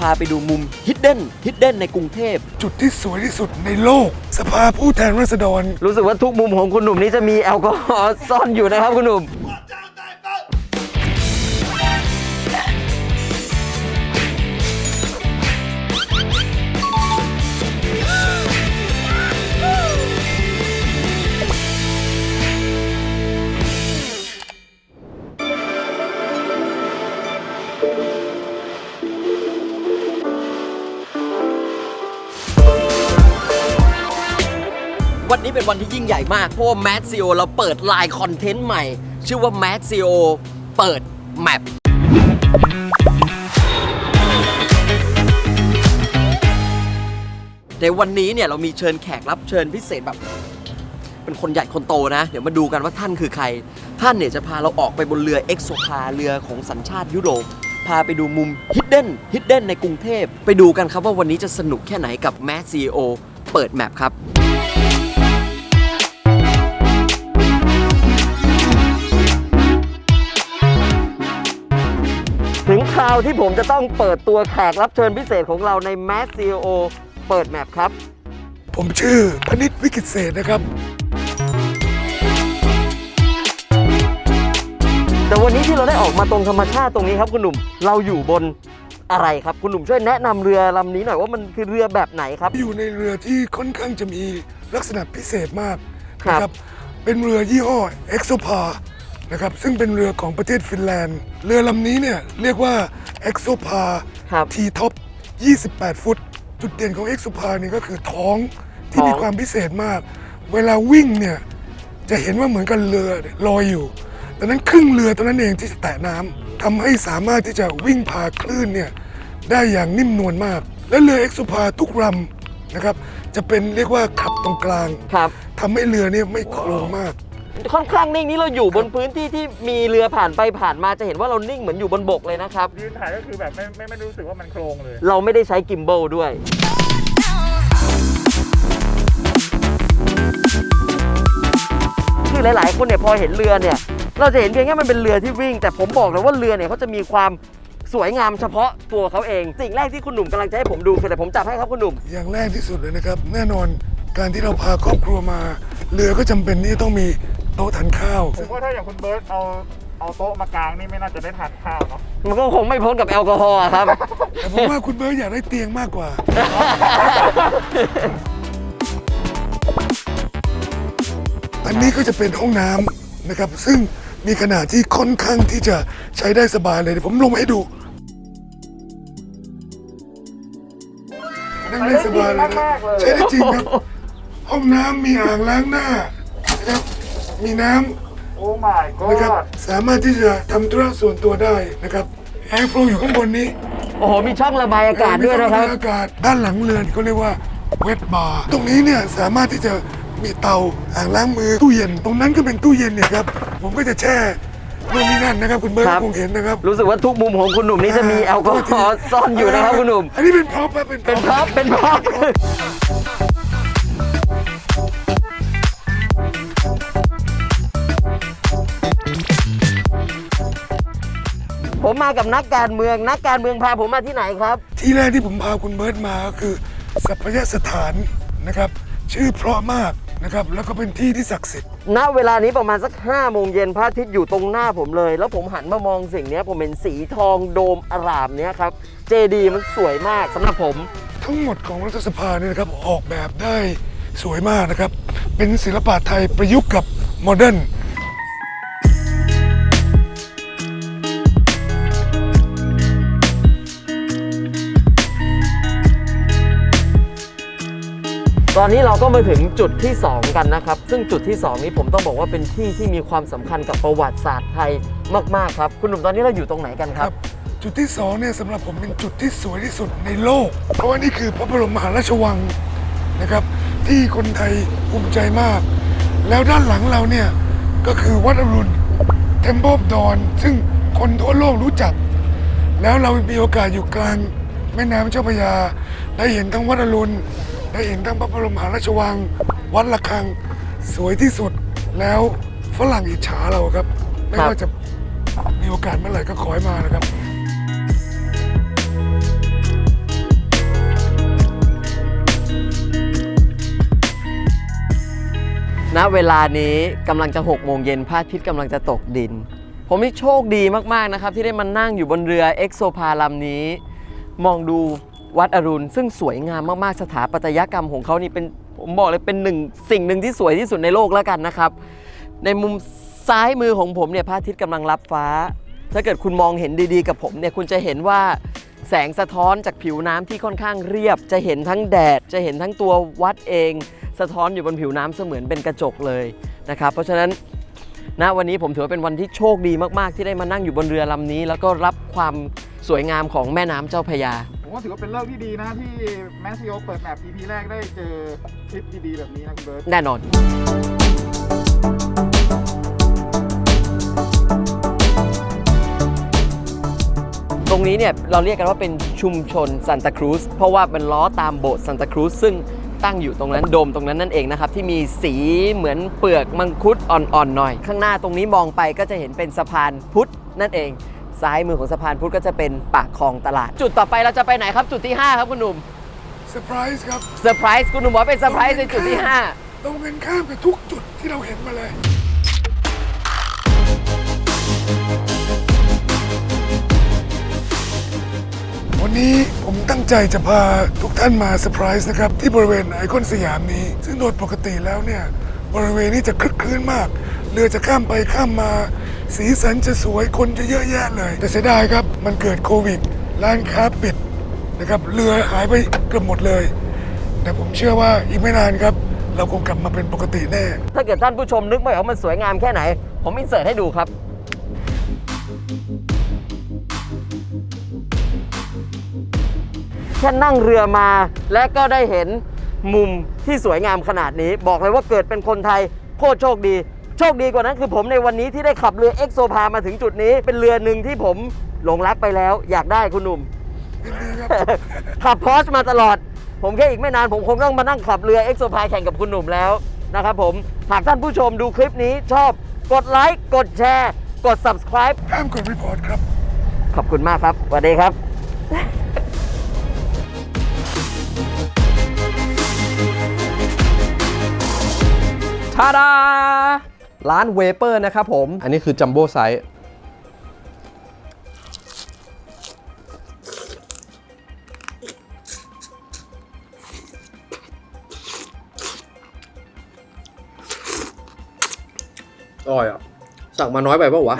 พาไปดูมุมฮิดเด้นฮิดเด้นในกรุงเทพ จุดที่สวยที่สุดในโลก สภาผู้แทนราษฎร รู้สึกว่าทุกมุมของคุณหนุ่มนี้จะมีแอลกอฮอล์ซ่อนอยู่นะครับคุณหนุ่ม นี้เป็นวันที่ยิ่งใหญ่มาก เพราะว่า Mad CEO เราเปิดไลน์คอนเทนต์ใหม่ ชื่อว่า Mad CEO เปิดแมปในวันนี้เนี่ยเรามีเชิญแขกรับเชิญพิเศษแบบเป็นคนใหญ่คนโตนะ เดี๋ยวมาดูกันว่าท่านคือใคร ท่านเนี่ยจะพาเราออกไปบนเรือเอ็กโซพาเรือของสัญชาติยุโรป พาไปดูมุมฮิดเด้นฮิดเด้นในกรุงเทพ ไปดูกันครับว่าวันนี้จะสนุกแค่ไหนกับ Mad CEO เปิดแมปครับ ถึงคราวที่ผมจะต้องเปิดตัวแขกรับเชิญพิเศษของเราใน Mass CEO เปิดแมปครับ ผมชื่อพนิษวิกิตเศษนะครับ แต่วันนี้ที่เราได้ออกมาตรงธรรมชาติตรงนี้ครับคุณหนุ่มเราอยู่บนอะไรครับ คุณหนุ่มช่วยแนะนำเรือลำนี้หน่อยว่ามันคือเรือแบบไหนครับ อยู่ในเรือที่ค่อนข้างจะมีลักษณะพิเศษมากครับนะเป็นเรือยี่ห้อ e x o p a นะครับซึ่งเป็นเรือของประเทศฟินแลนด์ เรือลำนี้เนี่ยเรียกว่า e x o p a ครับ T top 28 ฟุต จุดเด่นของ e x o p a นี่ก็คือท้องที่ท้อง มีความพิเศษมาก เวลาวิ่งเนี่ยจะเห็นว่าเหมือนกับเรือลอยอยู่ดังนั้นครึ่งเรือตัวนั้นเองที่จะแตะน้ำทำให้สามารถที่จะวิ่งผ่าคลื่นเนี่ยได้อย่างนิ่มนวลมาก และเรือ e x o p a ทุกลำนะครับจะเป็นเรียกว่าขับตรงกลาง ครับ ทำให้เรือเนี่ยไม่โครงมาก ค่อนข้างนิ่งนี้เราอยู่บนพื้นที่ที่มีเรือผ่านไปผ่านมาจะเห็นว่าเรานิ่งเหมือนอยู่บนบกเลยนะครับ ยืนถ่ายก็คือแบบไม่ไม่ไม่รู้สึกว่ามันโครงเลย เราไม่ได้ใช้กิม b บลด้วย คือหลาย ๆ คนเนี่ยพอเห็นเรือเนี่ย เราจะเห็นเพียงแค่มันเป็นเรือที่วิ่ง แต่ผมบอกเลยว่าเรือเนี่ยเขาจะมีความสวยงามเฉพาะตัวเขาเอง สิ่งแรกที่คุณหนุ่มกำลังจะให้ผมดูคือแต่ผมจับให้ครับคุณหนุ่ม อย่างแรกที่สุดเลยนะครับ แน่นอนการที่เราพาครอบครัวมา เรือก็จำเป็นที่จะต้องมี โต๊ะทานข้าว ผมว่าถ้าอย่างคุณเบิร์ตเอาเอาโต๊ะมากางนี่ไม่น่าจะได้ทานข้าวเนาะมันก็คงไม่พ้นกับแอลกอฮอล์อะครับ แต่ผมว่าคุณเบิร์ตอยากได้เตียงมากกว่า อันนี้ก็จะเป็นห้องน้ำนะครับ ซึ่งมีขนาดที่ค่อนข้างที่จะใช้ได้สบายเลยเดี๋ยวผมลงมาให้ดูนั่งได้สบายเลยนะใช้ได้จริงครับ ห้องน้ำมีอ่างล้างหน้านะครับ มีน้ำ โอ้ my นะครับ god สามารถที่จะทำธุระส่วนตัวได้นะครับแอร์โฟลอยู่ข้างบนนี้โอ้โห มีช่องระบายอากาศด้วยนะครับ มีช่องระบายอากาศด้านหลังเรือนเขาเรียกว่าเวทบาร์ตรงนี้เนี่ยสามารถที่จะมีเตาอ่างล้างมือตู้เย็น ตรงนั้นก็เป็นตู้เย็นเนี่ยครับ ผมก็จะแช่นู่นนี่นั่นนะครับ คุณเบิร์ตครับ คงเห็นนะครับรู้สึกว่าทุกมุมของคุณหนุ่มนี้จะมีแอลกอฮอล์ซ่อนอยู่นะครับคุณหนุ่ม อันนี้เป็นพร็อพครับเป็นเป็นพร็อพเป็นพร็อพ ผมมากับนักการเมือง นักการเมืองพาผมมาที่ไหนครับ ที่แรกที่ผมพาคุณเบิร์ตมาก็คือสัพยสถานนะครับ ชื่อเพราะมากนะครับ แล้วก็เป็นที่ที่ศักดิ์สิทธิ์ณเวลานี้ประมาณสัก5โมงเย็นพระอาทิตย์อยู่ตรงหน้าผมเลย แล้วผมหันมามองสิ่งเนี้ยผมเห็นสีทองโดมอารามเนี้ยครับ เจดีมันสวยมากสำหรับผม ทั้งหมดของรัฐสภาเนี่ยนะครับออกแบบได้สวยมากนะครับ เป็นศิลปะไทยประยุกต์กับโมเดิร์น ตอนนี้เราก็มาถึงจุดที่ 2 กันนะครับ ซึ่งจุดที่ 2 นี้ผมต้องบอกว่าเป็นที่ที่มีความสำคัญกับประวัติศาสตร์ไทยมากๆครับ คุณหนุ่มตอนนี้เราอยู่ตรงไหนกันครับ จุดที่สองเนี่ยสำหรับผมเป็นจุดที่สวยที่สุดในโลก เพราะว่านี่คือพระบรมมหาราชวังนะครับ ที่คนไทยภูมิใจมาก แล้วด้านหลังเราเนี่ยก็คือวัดอรุณเทม p l e of Dawn ซึ่งคนทั่วโลกรู้จัก แล้วเรามีโอกาสอยู่กลางแม่น้ำเจ้าพระยาได้เห็นทั้งวัดอรุณ ได้เห็นทั้งพระบรมมหาราชวัง วัดระฆังสวยที่สุดแล้วฝรั่งอิจฉาเราครับ ไม่ว่าจะมีโอกาสเมื่อไหร่ก็ขอให้มานะครับ ณเวลานี้กำลังจะ6โมงเย็นพระอาทิตย์กำลังจะตกดิน ผมนี่โชคดีมากๆนะครับ ที่ได้มานั่งอยู่บนเรือเอ็กโซพาลำนี้ มองดู วัดอรุณ ซึ่งสวยงามมากๆ สถาปัตยกรรมของเขานี่เป็นผมบอกเลยเป็นหนึ่งสิ่งหนึ่งที่สวยที่สุดในโลกแล้วกันนะครับ ในมุมซ้ายมือของผมเนี่ยพระอาทิตย์กำลังรับฟ้า ถ้าเกิดคุณมองเห็นดีๆ กับผมเนี่ยคุณจะเห็นว่าแสงสะท้อนจากผิวน้ำที่ค่อนข้างเรียบ จะเห็นทั้งแดด จะเห็นทั้งตัววัดเอง สะท้อนอยู่บนผิวน้ำเสมือนเป็นกระจกเลยนะครับ เพราะฉะนั้นณวันนี้ผมถือว่าเป็นวันที่โชคดีมากๆ ที่ได้มานั่งอยู่บนเรือลำนี้ แล้วก็รับความสวยงามของแม่น้ำเจ้าพยา ผมว่าถือว่าเป็นเลิกษ์ที่ดีนะที่แมสซิโอเปิดแบบ EP แรกได้เจอคลิปดีๆแบบนี้นะคุณเบิร์ตแน่นอนตรงนี้เนี่ยเราเรียกกันว่าเป็นชุมชนซันตาครูซเพราะว่าเป็นล้อตามโบสถ์ซันตาครูซซึ่งตั้งอยู่ตรงนั้นโดมตรงนั้นนั่นเองนะครับ ที่มีสีเหมือนเปลือกมังคุดอ่อนๆหน่อย ข้างหน้าตรงนี้มองไปก็จะเห็นเป็นสะพานพุทธนั่นเอง ซ้ายมือของสะพานพุทธก็จะเป็นปากคลองตลาด จุดต่อไปเราจะไปไหนครับจุดที่ 5 ครับคุณหนุ่มเซอร์ไพรส์ครับเซอร์ไพรส์คุณหนุ่มบอกว่าเป็นเซอร์ไพรส์ในจุดที่5ตรงกันข้ามกับทุกจุดที่เราเห็นมาเลยวันนี้ผมตั้งใจจะพาทุกท่านมาเซอร์ไพรส์นะครับ ที่บริเวณไอคอนสยามนี้ ซึ่งโดยปกติแล้วเนี่ย บริเวณนี้จะคลึกคลื้นมาก เรือจะข้ามไปข้ามมา สีสันจะสวยคนจะเยอะแยะเลย แต่เสียดายครับมันเกิดโควิด ร้านค้าปิดนะครับเรือหายไปเกือบหมดเลย แต่ผมเชื่อว่าอีกไม่นานครับ เราคงกลับมาเป็นปกติแน่ ถ้าเกิดท่านผู้ชมนึกไม่ออกมันสวยงามแค่ไหน ผมอินเสิร์ตให้ดูครับแค่นั่งเรือมาและก็ได้เห็นมุมที่สวยงามขนาดนี้ บอกเลยว่าเกิดเป็นคนไทยโคตรโชคดี โชคดีกว่านั้นคือผมในวันนี้ที่ได้ขับเรือเอ็กโซพามาถึงจุดนี้ เป็นเรือหนึ่งที่ผมหลงรักไปแล้ว อยากได้คุณหนุ่ม ขับพอชมาตลอด ผมแค่อีกไม่นาน ผมคงต้องมานั่งขับเรือเอ็กโซพายแข่งกับคุณหนุ่มแล้วนะครับผมหากท่านผู้ชมดูคลิปนี้ชอบกดไลค์กดแชร์ กด subscribe ห้ามกดรีพอร์ตครับ ขอบคุณมากครับสวัสดีครับทาดา ร้านเวเปอร์นะครับผม อันนี้คือจัมโบ้ไซส์อร่อยอะ สั่งมาน้อยไปเปล่าวะ